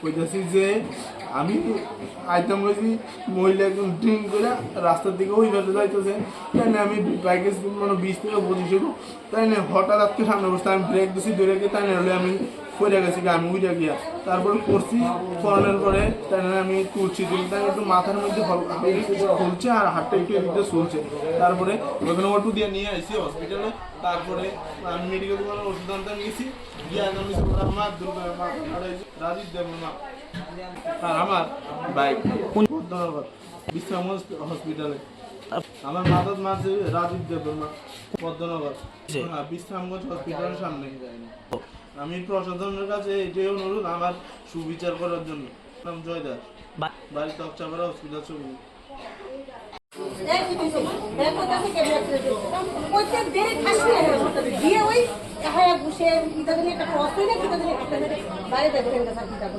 কইতাছি যে আমি আইতাম কইছি মহিলা একদম ড্রিঙ্ক করে রাস্তার দিকে ওই ভাবে যাইতেছে। তাই না আমি বাইকে মানে বিশ থেকে পঁচিশ তাই না হঠাৎ আজকে সামনে বসতে আমি ব্রেক দিছি দূরে তাই না হলে আমি পড়ে গেছি আমি উইরা গিয়া। তারপরে করছি করানোর পরে তাই আমি তুলছি তুলি তাই একটু মাথার মধ্যে খুলছে আর হাতটা একটু এদিকে চলছে তারপরে ওখানে অটো দিয়ে নিয়ে আসি হসপিটালে তারপরে আমি মেডিকেল দোকানে ওষুধ আনতে নিয়েছি গিয়ে আমি আমার দুর্গা মা আর এই যে রাজীব দেব মা। আর আমার ভাই। ধন্যবাদ। বিশ্রামগঞ্জ হসপিটালে আমার মাথার মাঝে রাজীব দেব মা। পদ্মনগর বিশ্রামগঞ্জ হসপিটালের সামনে আমি প্রশাসনের কাছে এটাই অনুরোধ আমার সুবিচার করার জন্য। নাম জয় দাস বা- বাড়ি তকচাপাড়া হসপিটাল ছবি। দিয়ে ওই হ্যাঁ একটা বাইরে